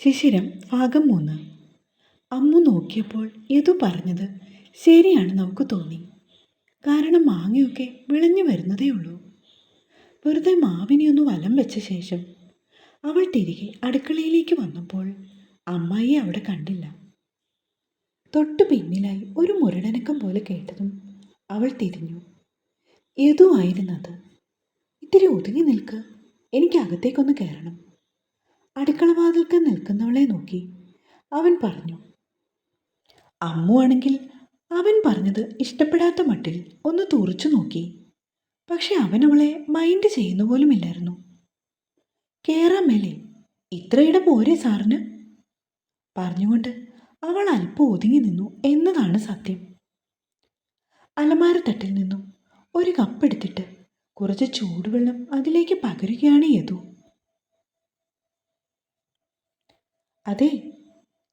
ശിശിരം ഭാഗം മൂന്ന്. അമ്മു നോക്കിയപ്പോൾ യതു പറഞ്ഞത് ശരിയാണ് നമുക്ക് തോന്നി. കാരണം മാങ്ങയൊക്കെ വിളഞ്ഞു വരുന്നതേ ഉള്ളൂ. വെറുതെ മാവിനെ ഒന്ന് വലം വെച്ച ശേഷം അവൾ തിരികെ അടുക്കളയിലേക്ക് വന്നപ്പോൾ അമ്മായി അവിടെ കണ്ടില്ല. തൊട്ടു പിന്നിലായി ഒരു മുരടനക്കം പോലെ കേട്ടതും അവൾ തിരിഞ്ഞു. യദു ആയിരുന്നത് ഇത്തിരി ഒതുങ്ങി നിൽക്ക് എനിക്ക് അകത്തേക്കൊന്ന് കയറണം അടുക്കളവാതിൽക്ക് നിൽക്കുന്നവളെ നോക്കി. അവൻ പറഞ്ഞു അമ്മു ആണെങ്കിൽ അവൻ പറഞ്ഞത് ഇഷ്ടപ്പെടാത്ത മട്ടിൽ ഒന്ന് തുറച്ചു നോക്കി. പക്ഷെ അവൻ അവളെ മൈൻഡ് ചെയ്യുന്ന പോലുമില്ലായിരുന്നു കേറാൻ മേലെ ഇത്രയിട പോരെ സാറിന്? പറഞ്ഞുകൊണ്ട് അവൾ അല്പം ഒതുങ്ങി നിന്നു എന്നതാണ് സത്യം. അലമാരത്തട്ടിൽ നിന്നും ഒരു കപ്പെടുത്തിട്ട് കുറച്ച് ചൂടുവെള്ളം അതിലേക്ക് പകരുകയാണ് യദു. അതെ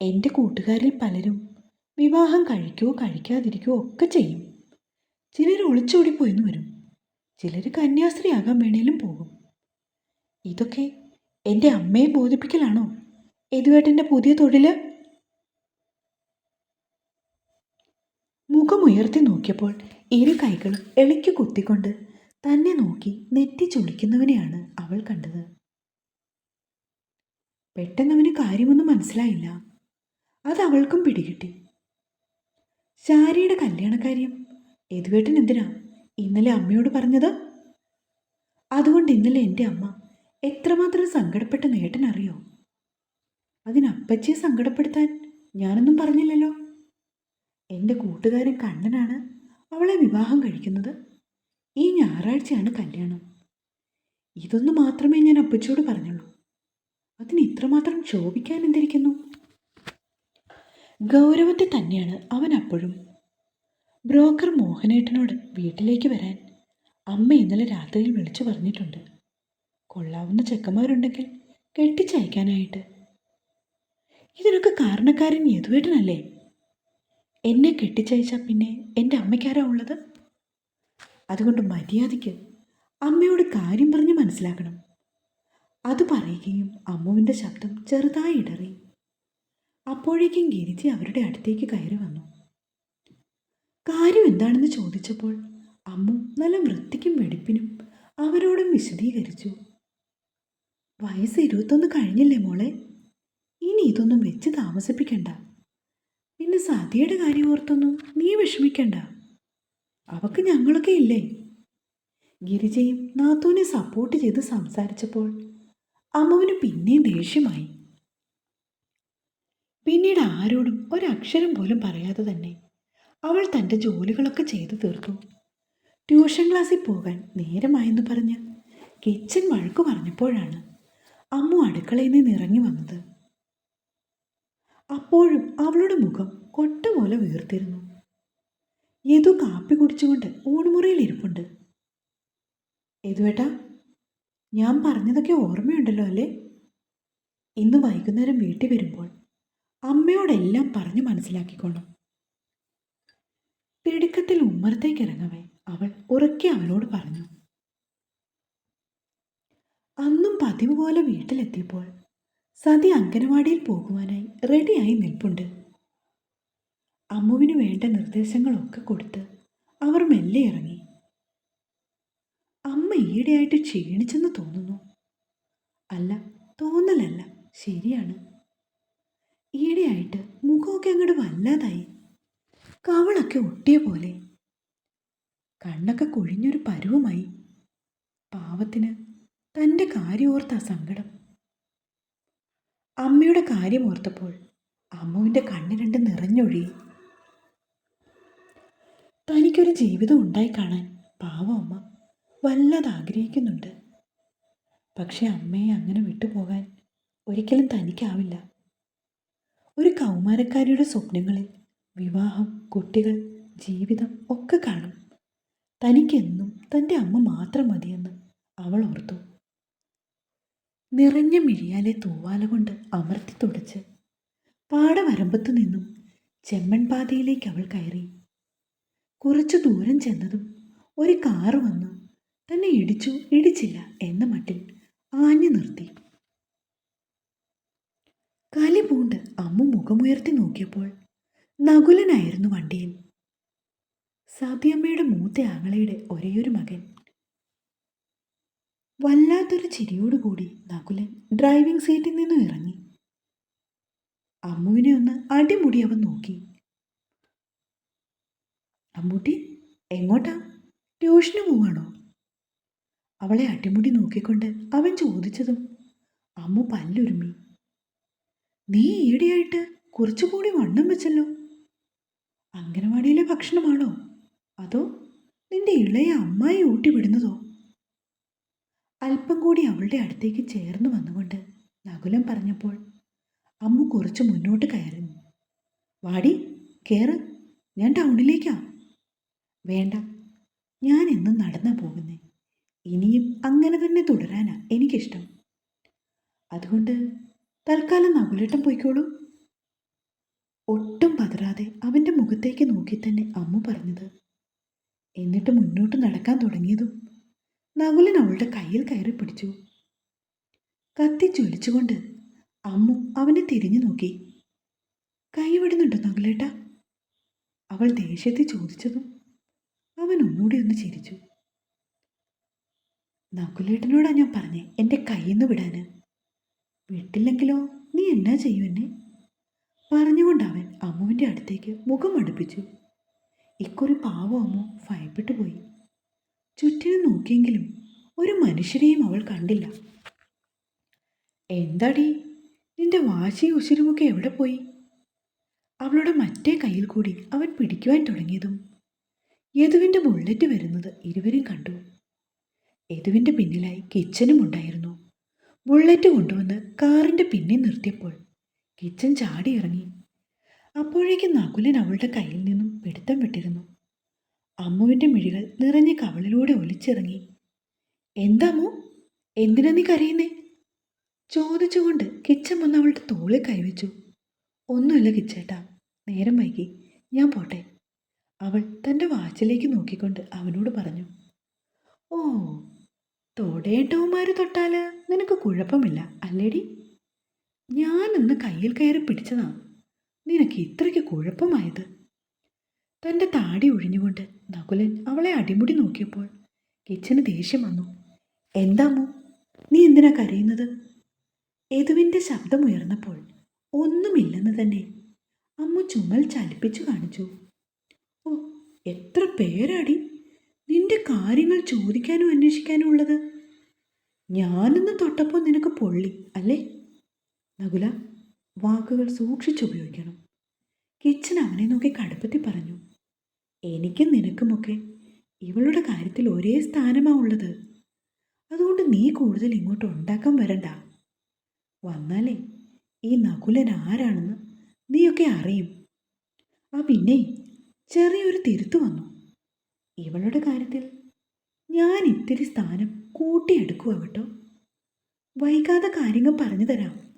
എന്റെ കൂട്ടുകാരിൽ പലരും വിവാഹം കഴിക്കുകയോ കഴിക്കാതിരിക്കുകയോ ഒക്കെ ചെയ്യും. ചിലർ ഒളിച്ചോടിപ്പോയെന്ന് വരും. ചിലർ കന്യാസ്ത്രീയാകാൻ വേണേലും പോകും. ഇതൊക്കെ എന്റെ അമ്മയെ ബോധിപ്പിക്കലാണോ? ഏതുവേട്ടന്റെ പുതിയ തൊഴിൽ? മുഖമുയർത്തി നോക്കിയപ്പോൾ ഇരു കൈകളും എളിക്കു കുത്തിക്കൊണ്ട് തന്നെ നോക്കി നെറ്റി ചൊളിക്കുന്നവനെയാണ് അവൾ കണ്ടത്. പെട്ടെന്നവന് കാര്യമൊന്നും മനസ്സിലായില്ല. അത് അവൾക്കും പിടികിട്ടി. ശാരിയുടെ കല്യാണക്കാര്യം യദുവേട്ടൻ എന്തിനാ ഇന്നലെ അമ്മയോട് പറഞ്ഞത്? അതുകൊണ്ട് ഇന്നലെ എന്റെ അമ്മ എത്രമാത്രം സങ്കടപ്പെട്ട നേട്ടനറിയോ അതിനപ്പച്ചിയെ സങ്കടപ്പെടുത്താൻ ഞാനൊന്നും പറഞ്ഞില്ലല്ലോ. എന്റെ കൂട്ടുകാരൻ കണ്ണനാണ് അവളെ വിവാഹം കഴിക്കുന്നത്. ഈ ഞായറാഴ്ചയാണ് കല്യാണം. ഇതൊന്നു മാത്രമേ ഞാൻ അപ്പച്ചിയോട് പറഞ്ഞുള്ളൂ. അതിന് ഇത്രമാത്രം ക്ഷോഭിക്കാൻ എന്തിരിക്കുന്നു? ഗൗരവത്തെ തന്നെയാണ് അവൻ അപ്പോഴും. ബ്രോക്കർ മോഹനേട്ടനോട് വീട്ടിലേക്ക് വരാൻ അമ്മ ഇന്നലെ രാത്രിയിൽ വിളിച്ചു പറഞ്ഞിട്ടുണ്ട്. കൊള്ളാവുന്ന ചെക്കന്മാരുണ്ടെങ്കിൽ കെട്ടിച്ചയക്കാനായിട്ട്. ഇതിനൊക്കെ കാരണക്കാരൻ യദുവേട്ടനല്ലേ? എന്നെ കെട്ടിച്ചയച്ചാൽ പിന്നെ എന്റെ അമ്മയ്ക്കാരാ ഉള്ളത്? അതുകൊണ്ട് മര്യാദയ്ക്ക് അമ്മയോട് കാര്യം പറഞ്ഞ് മനസ്സിലാക്കണം. അത് പറയുകയും അമ്മുവിന്റെ ശബ്ദം ചെറുതായി ഇടറി. അപ്പോഴേക്കും ഗിരിജി അവരുടെ അടുത്തേക്ക് കയറി വന്നു. കാര്യം എന്താണെന്ന് ചോദിച്ചപ്പോൾ അമ്മു നല്ല വൃത്തിക്കും വെടിപ്പിനും അവരോടും വിശദീകരിച്ചു. വയസ്സ് ഇരുപത്തൊന്ന് കഴിഞ്ഞില്ലേ മോളെ? ഇനി ഇതൊന്നും വെച്ച് താമസിപ്പിക്കണ്ട. പിന്നെ സതിയുടെ കാര്യം ഓർത്തൊന്നും നീ വിഷമിക്കണ്ട. അവക്ക് ഞങ്ങളൊക്കെ ഇല്ലേ? ഗിരിജയും നാത്തൂനെ സപ്പോർട്ട് ചെയ്ത് സംസാരിച്ചപ്പോൾ അമ്മുവിന് പിന്നെയും ദേഷ്യമായി. പിന്നീട് ആരോടും ഒരക്ഷരം പോലും പറയാതെ തന്നെ അവൾ തന്റെ ജോലികളൊക്കെ ചെയ്തു തീർത്തു. ട്യൂഷൻ ക്ലാസ്സിൽ പോകാൻ നേരമായെന്ന് പറഞ്ഞ് കിച്ചൻ വഴക്കു പറഞ്ഞപ്പോഴാണ് അമ്മു അടുക്കളയിൽ നിന്ന് ഇറങ്ങി വന്നത്. അപ്പോഴും അവളുടെ മുഖം കൊട്ട പോലെ വീർത്തിരുന്നു. യതു കാപ്പി കുടിച്ചുകൊണ്ട് ഊണുമുറിയിൽ ഇരിപ്പുണ്ട്. യതുവേട്ടാ ഞാൻ പറഞ്ഞതൊക്കെ ഓർമ്മയുണ്ടല്ലോ അല്ലേ? ഇന്ന് വൈകുന്നേരം വീട്ടിൽ വരുമ്പോൾ അമ്മയോടെല്ലാം പറഞ്ഞു മനസ്സിലാക്കിക്കൊള്ളും തിടുക്കത്തിൽ ഉമ്മറത്തേക്ക് ഇറങ്ങവേ അവൾ ഉറക്കെ അവനോട് പറഞ്ഞു. അന്നും പതിവ് പോലെ വീട്ടിലെത്തിയപ്പോൾ സതി അങ്കനവാടിയിൽ പോകുവാനായി റെഡിയായി നിൽപ്പുണ്ട്. അമ്മുവിന് വേണ്ട നിർദ്ദേശങ്ങളൊക്കെ കൊടുത്ത് അവർ മെല്ലെ ഇറങ്ങി. അമ്മ ഈയിടെയായിട്ട് ക്ഷീണിച്ചെന്ന് തോന്നുന്നു. അല്ല തോന്നലല്ല. ശരിയാണ്. ഈയിടെയായിട്ട് മുഖമൊക്കെ അങ്ങോട്ട് വല്ലാതായി. കവളൊക്കെ ഒട്ടിയ പോലെ. കണ്ണൊക്കെ കൊഴിഞ്ഞൊരു പരുവമായി. പാവത്തിന് തന്റെ കാര്യം ഓർത്ത സങ്കടം. അമ്മയുടെ കാര്യം ഓർത്തപ്പോൾ അമ്മുവിന്റെ കണ്ണ് രണ്ട് നിറഞ്ഞൊഴുകി. തനിക്കൊരു ജീവിതം ഉണ്ടായി കാണാൻ പാവ അമ്മ വല്ലാതെ ആഗ്രഹിക്കുന്നുണ്ട്. പക്ഷെ അമ്മയെ അങ്ങനെ വിട്ടുപോകാൻ ഒരിക്കലും തനിക്കാവില്ല. ഒരു കൗമാരക്കാരിയുടെ സ്വപ്നങ്ങളിൽ വിവാഹം കുട്ടികൾ ജീവിതം ഒക്കെ കാണും. തനിക്കെന്നും തന്റെ അമ്മ മാത്രം മതിയെന്ന് അവൾ ഓർത്തു. നിറഞ്ഞ മിഴിയാലെ തൂവാല കൊണ്ട് അമർത്തി തുടച്ച് പാടവരമ്പത്തു നിന്നും ചെമ്മൺപാതയിലേക്ക് അവൾ കയറി. കുറച്ചു ദൂരം ചെന്നതും ഒരു കാറ് വന്നു. തന്നെ ഇടിച്ചു ഇടിച്ചില്ല എന്ന മട്ടിൽ ആഞ്ഞു നിർത്തി. കലി പൂണ്ട് അമ്മ മുഖമുയർത്തി നോക്കിയപ്പോൾ നകുലനായിരുന്നു വണ്ടിയിൽ സതിയമ്മയുടെ മൂത്ത ആങ്ങളയുടെ ഒരേയൊരു മകൻ. വല്ലാത്തൊരു ചിരിയോടുകൂടി നകുലൻ ഡ്രൈവിംഗ് സീറ്റിൽ നിന്നും ഇറങ്ങി. അമ്മുവിനെ ഒന്ന് അടിമുടി അവൻ നോക്കി. അമ്മൂട്ടി എങ്ങോട്ടാ? ട്യൂഷന് പോവാണോ? അവളെ അടിമുടി നോക്കിക്കൊണ്ട് അവൻ ചോദിച്ചതും അമ്മു പല്ലുരുമി. നീ ഈടെയായിട്ട് കുറച്ചുകൂടി വണ്ണം വെച്ചല്ലോ? അംഗനവാടിയിലെ ഭക്ഷണമാണോ? അതോ നിന്റെ ഇളയ അമ്മായി ഊട്ടി വിടുന്നതോ അല്പം കൂടി അവളുടെ അടുത്തേക്ക് ചേർന്ന് വന്നുകൊണ്ട് നകുലം പറഞ്ഞപ്പോൾ അമ്മു കുറച്ച് മുന്നോട്ട് കയറുന്നു. വാടി കയറ് ഞാൻ ടൗണിലേക്കാ. വേണ്ട ഞാൻ എന്നും നടന്നാ പോകുന്നേ. ഇനിയും അങ്ങനെ തന്നെ തുടരാനാ എനിക്കിഷ്ടം. അതുകൊണ്ട് തൽക്കാലം നകുലേട്ടം പോയിക്കോളൂ. ഒട്ടും പതറാതെ അവന്റെ മുഖത്തേക്ക് നോക്കി തന്നെ അമ്മ പറഞ്ഞത്. എന്നിട്ട് മുന്നോട്ട് നടക്കാൻ തുടങ്ങിയതും നകുലൻ അവളുടെ കയ്യിൽ കയറി പിടിച്ചു. കത്തി ചൊലിച്ചുകൊണ്ട് അമ്മു അവനെ തിരിഞ്ഞു നോക്കി. കൈവിടുന്നുണ്ടോ നകുലേട്ട? അവൾ ദേഷ്യത്തിൽ ചോദിച്ചതും അവൻ ഒന്നുകൂടി ഒന്ന് ചിരിച്ചു. നകുലേട്ടനോടാ ഞാൻ പറഞ്ഞേ എന്റെ കയ്യിൽ നിന്ന് വിടാന്. വിട്ടില്ലെങ്കിലോ നീ എന്നാ ചെയ്യും എന്നെ? പറഞ്ഞുകൊണ്ട് അമ്മുവിന്റെ അടുത്തേക്ക് മുഖം അടുപ്പിച്ചു. ഇക്കൊരു പാവം അമ്മു ഭയപ്പെട്ടു പോയി. ചുറ്റിനും നോക്കിയെങ്കിലും ഒരു മനുഷ്യരെയും അവൾ കണ്ടില്ല. എന്താടി? നിന്റെ വാശി ഉശിരുമൊക്കെ എവിടെ പോയി? അവളുടെ മറ്റേ കയ്യിൽ കൂടി അവൻ പിടിക്കുവാൻ തുടങ്ങിയതും യദുവിന്റെ ബുള്ളറ്റ് വരുന്നത് ഇരുവരും കണ്ടു. യദുവിന്റെ പിന്നിലായി കിച്ചനും ഉണ്ടായിരുന്നു. ബുള്ളറ്റ് കൊണ്ടുവന്ന് കാറിന്റെ പിന്നിൽ നിർത്തിയപ്പോൾ കിച്ചൻ ചാടി ഇറങ്ങി അപ്പോഴേക്കും നകുലൻ അവളുടെ കയ്യിൽ നിന്നും പിടുത്തം വിട്ടിരുന്നു. അമ്മുവിന്റെ മിഴികൾ നിറഞ്ഞ കവളിലൂടെ ഒലിച്ചിറങ്ങി. എന്താമോ എന്തിനാ നീ കരയുന്നേ? ചോദിച്ചുകൊണ്ട് കിച്ചൻ വന്ന് അവളുടെ തോളിൽ കൈവച്ചു ഒന്നുമില്ല കിച്ചേട്ടാ നേരം വൈകി ഞാൻ പോട്ടെ. അവൾ തന്റെ വാച്ചിലേക്ക് നോക്കിക്കൊണ്ട് അവനോട് പറഞ്ഞു. ഓ തൊടേട്ടവന്മാർ തൊട്ടാൽ നിനക്ക് കുഴപ്പമില്ല അല്ലേടി? ഞാനൊന്ന് കയ്യിൽ കയറി പിടിച്ചതാ. നിനക്ക് ഇത്രയ്ക്ക് കുഴപ്പമായത്? തന്റെ താടി ഒഴിഞ്ഞുകൊണ്ട് നകുലൻ അവളെ അടിമുടി നോക്കിയപ്പോൾ കിച്ചന് ദേഷ്യം വന്നു. എന്താമോ നീ എന്തിനാ കരയുന്നത്? യദുവിന്റെ ശബ്ദമുയർന്നപ്പോൾ ഒന്നുമില്ലെന്ന് തന്നെ അമ്മ ചുമൽ ചലിപ്പിച്ചു കാണിച്ചു. ഓ എത്ര പേരാടി? നിന്റെ കാര്യങ്ങൾ ചോദിക്കാനും അന്വേഷിക്കാനും ഉള്ളത്? ഞാനൊന്ന് തൊട്ടപ്പോൾ നിനക്ക് പൊള്ളി അല്ലേ? നകുല വാക്കുകൾ സൂക്ഷിച്ചുപയോഗിക്കണം കിച്ചൻ അവനെ നോക്കി കടുപ്പത്തി പറഞ്ഞു എനിക്കും നിനക്കുമൊക്കെ ഇവളുടെ കാര്യത്തിൽ ഒരേ സ്ഥാനമാണ് ഉള്ളത്. അതുകൊണ്ട് നീ കൂടുതൽ ഇങ്ങോട്ട് ഉണ്ടാക്കാൻ വരണ്ട. വന്നാലേ ഈ നകുലൻ ആരാണെന്ന് നീയൊക്കെ അറിയും. ആ പിന്നെ ചെറിയൊരു തിരുത്തു വന്നു. ഇവളുടെ കാര്യത്തിൽ ഞാൻ ഇത്തിരി സ്ഥാനം കൂട്ടിയെടുക്കുക കേട്ടോ. വൈകാതെ കാര്യങ്ങൾ പറഞ്ഞു തരാം.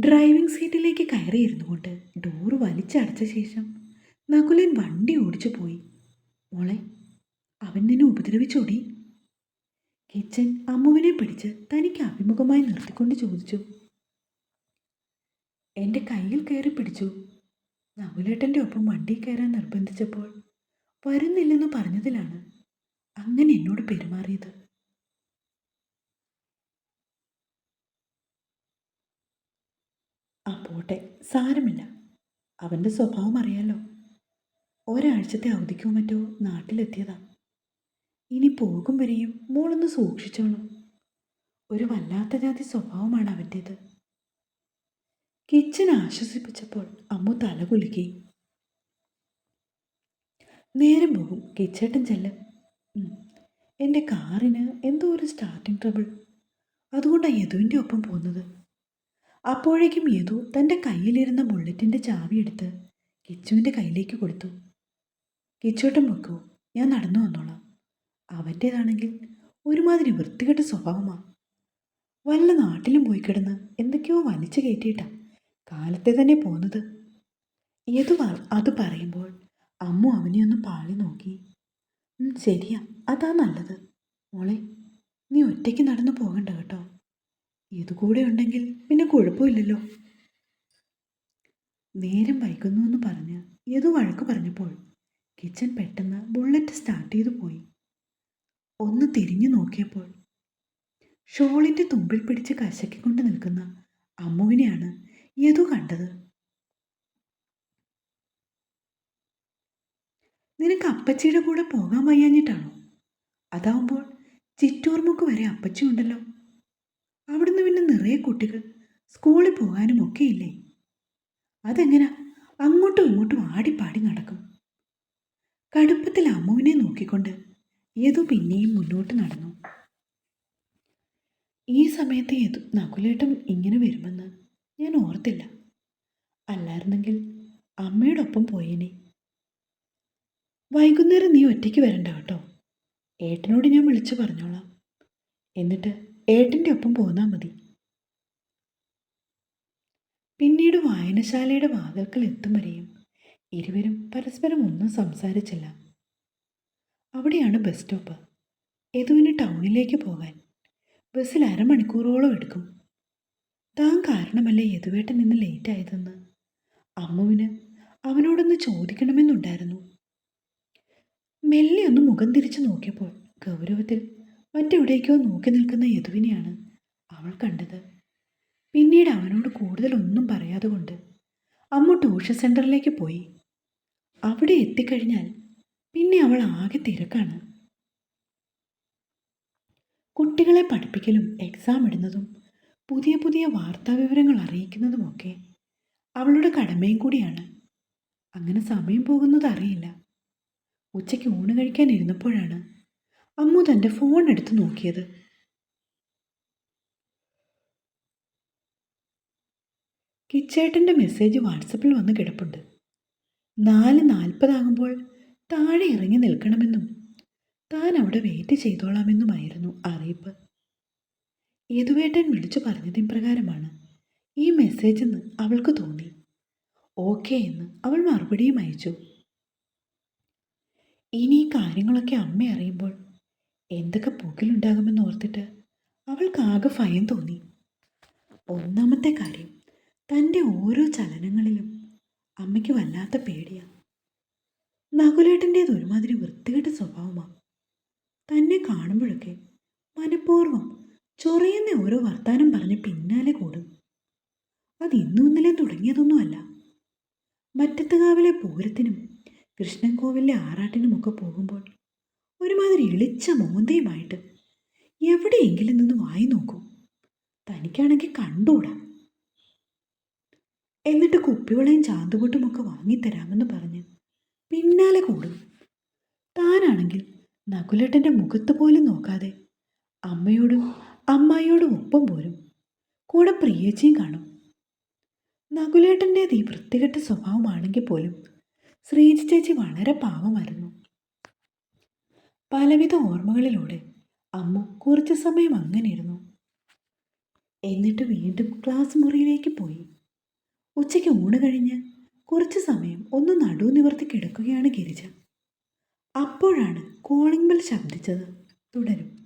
ഡ്രൈവിംഗ് സീറ്റിലേക്ക് കയറിയിരുന്നു കൊണ്ട് ഡോറ് വലിച്ചടച്ച ശേഷം നകുലൻ വണ്ടി ഓടിച്ചു പോയി. മോളെ അവൻ നിന്നെ ഉപദ്രവിച്ചോടി. കിച്ചൻ അമ്മുവിനെ പിടിച്ച് തനിക്ക് അഭിമുഖമായി നിർത്തിക്കൊണ്ട് ചോദിച്ചു. എന്റെ കയ്യിൽ കയറി പിടിച്ചു. നകുലേട്ടന്റെ ഒപ്പം വണ്ടി കയറാൻ നിർബന്ധിച്ചപ്പോൾ വരുന്നില്ലെന്ന് പറഞ്ഞതിലാണ് അങ്ങനെ എന്നോട് പെരുമാറിയത്. ആ പോട്ടെ സാരമില്ല. അവന്റെ സ്വഭാവം അറിയാലോ. ഒരാഴ്ചത്തെ അവധിക്കോ മറ്റോ നാട്ടിലെത്തിയതാ. ഇനി പോകും വരെയും മോളൊന്ന് സൂക്ഷിച്ചോളൂ ഒരു വല്ലാത്ത ജാതി സ്വഭാവമാണ് അവന്റേത് കിച്ചൻ ആശ്വസിപ്പിച്ചപ്പോൾ അമ്മു തലകുലുക്കി നേരം പോകും. കിച്ചേട്ടൻ ചെല്ലും. എന്റെ കാറിന് എന്തോ ഒരു സ്റ്റാർട്ടിംഗ് ട്രബിൾ അതുകൊണ്ടാണ് യദുവിന്റെ ഒപ്പം പോകുന്നത്. അപ്പോഴേക്കും യദു തന്റെ കയ്യിലിരുന്ന ബുള്ളറ്റിന്റെ ചാവി എടുത്ത് കിച്ചുവിന്റെ കയ്യിലേക്ക് കൊടുത്തു. കിച്ചോട്ടം വെക്കൂ ഞാൻ നടന്നു വന്നോളാം. അവന്റേതാണെങ്കിൽ ഒരുമാതിരി വൃത്തികെട്ട സ്വഭാവമാണ് വല്ല നാട്ടിലും പോയി കിടന്ന് എന്തൊക്കെയോ വലിച്ചു കയറ്റിയിട്ടാണ് കാലത്തെ തന്നെ പോകുന്നത്. യദു അത് പറയുമ്പോൾ അമ്മു അവനെ ഒന്ന് പാളി നോക്കി. "ഉം, ശരിയാ. അതാ നല്ലത്. മോളെ നീ ഒറ്റയ്ക്ക് നടന്നു പോകണ്ട കേട്ടോ. ഇതുകൂടെ ഉണ്ടെങ്കിൽ പിന്നെ കുഴപ്പമില്ലല്ലോ. നേരം വൈകുന്നു എന്ന് പറഞ്ഞ് ഏതോ വഴക്ക് പറഞ്ഞപ്പോൾ കിച്ചൻ പെട്ടെന്ന് ബുള്ളറ്റ് സ്റ്റാർട്ട് ചെയ്തു പോയി. ഒന്ന് തിരിഞ്ഞു നോക്കിയപ്പോൾ ഷോളിന്റെ തുമ്പിൽ പിടിച്ച് കശക്കിക്കൊണ്ട് നിൽക്കുന്ന അമ്മുവിനെയാണ് ഏതോ കണ്ടത്. നിനക്ക് അപ്പച്ചിയുടെ കൂടെ പോകാൻ വയ്യാഞ്ഞിട്ടാണോ? അതാവുമ്പോൾ ചിറ്റൂർമുക്ക് വരെ അപ്പച്ചി ഉണ്ടല്ലോ. അവിടുന്ന് പിന്നെ നിറയെ കുട്ടികൾ സ്കൂളിൽ പോകാനും ഒക്കെ ഇല്ലേ അതെങ്ങനാ അങ്ങോട്ടും ഇങ്ങോട്ടും ആടിപ്പാടി നടക്കും. കടുപ്പത്തിൽ അമ്മുവിനെ നോക്കിക്കൊണ്ട് യതു പിന്നെയും മുന്നോട്ട് നടന്നു. ഈ സമയത്ത് യതു നകുലേട്ടം ഇങ്ങനെ വരുമെന്ന് ഞാൻ ഓർത്തില്ല. അല്ലായിരുന്നെങ്കിൽ അമ്മയോടൊപ്പം പോയേനെ. വൈകുന്നേരം നീ ഒറ്റയ്ക്ക് വരണ്ട കേട്ടോ. ഏട്ടനോട് ഞാൻ വിളിച്ചു പറഞ്ഞോളാം. എന്നിട്ട് ഏട്ടന്റെ ഒപ്പം പോന്നാൽ മതി. പിന്നീട് വായനശാലയുടെ വാതിൽക്കൽ എത്തും വരെയും ഇരുവരും പരസ്പരം ഒന്നും സംസാരിച്ചില്ല. അവിടെയാണ് ബസ് സ്റ്റോപ്പ്. യദുവിന് ടൗണിലേക്ക് പോകാൻ ബസ്സിൽ അരമണിക്കൂറോളം എടുക്കും. താൻ കാരണമല്ലേ യദുവേട്ടൻ ഇന്ന് ലേറ്റ് ആയതെന്ന്? അമ്മുവിന് അവനോടൊന്ന് ചോദിക്കണമെന്നുണ്ടായിരുന്നു. മെല്ലെ ഒന്ന് മുഖം തിരിച്ചു നോക്കിയപ്പോൾ ഗൗരവത്തിൽ മറ്റെവിടേക്കോ നോക്കി നിൽക്കുന്ന യദുവിനെയാണ് അവൾ കണ്ടത്. പിന്നീട് അവനോട് കൂടുതലൊന്നും പറയാതെ കൊണ്ട് അമ്മ ട്യൂഷൻ സെന്ററിലേക്ക് പോയി. അവിടെ എത്തിക്കഴിഞ്ഞാൽ പിന്നെ അവൾ ആകെ തിരക്കാണ്. കുട്ടികളെ പഠിപ്പിക്കലും എക്സാം ഇടുന്നതും പുതിയ പുതിയ വാർത്താ വാർത്താവിവരങ്ങൾ അറിയിക്കുന്നതുമൊക്കെ അവളുടെ കടമയും കൂടിയാണ്. അങ്ങനെ സമയം പോകുന്നത് അറിയില്ല. ഉച്ചയ്ക്ക് ഊണ് കഴിക്കാൻ ഇരുന്നപ്പോഴാണ് അമ്മു തന്റെ ഫോൺ എടുത്ത് നോക്കിയത്. കിച്ചേട്ടന്റെ മെസ്സേജ് വാട്സപ്പിൽ വന്ന് കിടപ്പുണ്ട്. നാല് നാൽപ്പതാകുമ്പോൾ താഴെ ഇറങ്ങി നിൽക്കണമെന്നും താൻ അവിടെ വെയിറ്റ് ചെയ്തോളാമെന്നുമായിരുന്നു അറിയിപ്പ്. യദുവേട്ടൻ വിളിച്ചു പറഞ്ഞതിൻ പ്രകാരമാണ് ഈ മെസ്സേജ് എന്ന് അവൾക്ക് തോന്നി. ഓക്കെ എന്ന് അവൾ മറുപടിയും അയച്ചു. ഇനി ഈ കാര്യങ്ങളൊക്കെ അമ്മ അറിയുമ്പോൾ എന്തൊക്കെ പുകിലുണ്ടാകുമെന്ന് ഓർത്തിട്ട് അവൾക്ക് ആകെ ഭയം തോന്നി. ഒന്നാമത്തെ കാര്യം തന്റെ ഓരോ ചലനങ്ങളിലും അമ്മയ്ക്ക് വല്ലാത്ത പേടിയാണ് നകുലേട്ടന്റേത് ഒരുമാതിരി വൃത്തികെട്ട സ്വഭാവമാണ് തന്നെ കാണുമ്പോഴൊക്കെ മനഃപൂർവം ചൊറിയുന്ന ഓരോ വർത്താനം പറഞ്ഞ് പിന്നാലെ കൂടും. അത് ഇന്നും ഇന്നലെ തുടങ്ങിയതൊന്നുമല്ല. മറ്റത്തുകാവിലെ പൂരത്തിനും കൃഷ്ണൻകോവിലെ ആറാട്ടിനുമൊക്കെ പോകുമ്പോൾ ഒരുമാതിരി ഇളിച്ച മോന്തയുമായിട്ട് എവിടെയെങ്കിലും നിന്ന് വായി നോക്കൂ. തനിക്കാണെങ്കിൽ കണ്ടുകൂടാ. എന്നിട്ട് കുപ്പിവളയും ചാന്തുകൊട്ടുമൊക്കെ വാങ്ങിത്തരാമെന്ന് പറഞ്ഞ് പിന്നാലെ കൂടും. താനാണെങ്കിൽ നകുലേട്ടന്റെ മുഖത്ത് പോലും നോക്കാതെ അമ്മയോടും അമ്മായിയോടും ഒപ്പം പോരും. കൂടെ പ്രിയേച്ചിയും കാണും. നകുലേട്ടന്റേത് ഈ വൃത്തികെട്ട സ്വഭാവമാണെങ്കിൽ പോലും ശ്രീജി ചേച്ചി വളരെ പാവമായിരുന്നു. പലവിധ ഓർമ്മകളിലൂടെ അമ്മ കുറച്ചു സമയം അങ്ങനെ ഇരുന്നു എന്നിട്ട് വീണ്ടും ക്ലാസ് മുറിയിലേക്ക് പോയി. ഉച്ചയ്ക്ക് ഊണ് കഴിഞ്ഞ് കുറച്ച് സമയം ഒന്ന് നടു നിവർത്തി കിടക്കുകയാണ് ഗിരിജ. അപ്പോഴാണ് കോളിംഗ് ബെൽ ശബ്ദിച്ചത്. തുടരും.